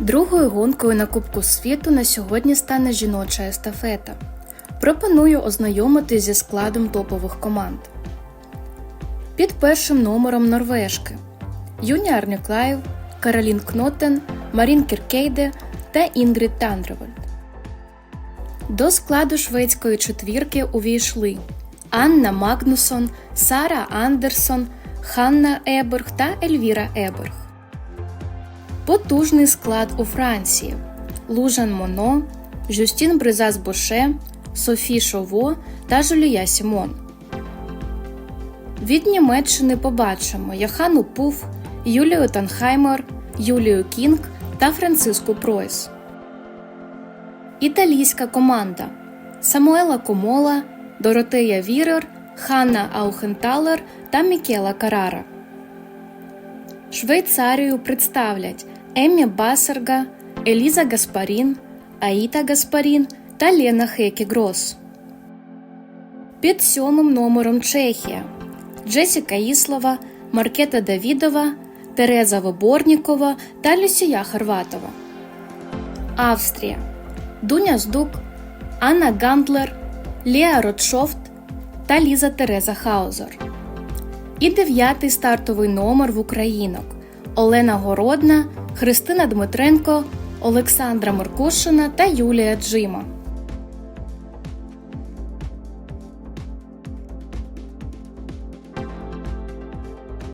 Другою гонкою на Кубку світу на сьогодні стане жіноча естафета. Пропоную ознайомитись зі складом топових команд. Під першим номером Норвежки Юні Арнюклаєв, Каролін Кнотен, Марін Кіркейде та Інгрід Тандревольд. До складу шведської четвірки увійшли Анна Магнусон, Сара Андерсон, Ханна Еберг та Ельвіра Еберг. Потужний склад у Франції: Лужан Моно, Жюстін Бризас Боше, Софі Шово та Жулія Сімон. Від Німеччини побачимо Яхану Пуф, Юлію Танхаймер, Юлію Кінг та Франциску Пройс. Італійська команда Самуела Комола, Доротея Вірер, Ханна Аухенталер та Мікела Карара. Швейцарію представлять Еммі Басерга, Еліза Гаспарін, Аїта Гаспарін та Лена Хекі Грос. Під сьомим номером Чехія Джесіка Іслова, Маркета Давідова, Тереза Воборнікова та Люсія Хорватова. Австрія Дуня Здук, Анна Гандлер, Ліа Ротшофт та Ліза Тереза Хаузер. І дев'ятий стартовий номер в українок Олена Городна, Христина Дмитренко, Олександра Меркушина та Юлія Джима.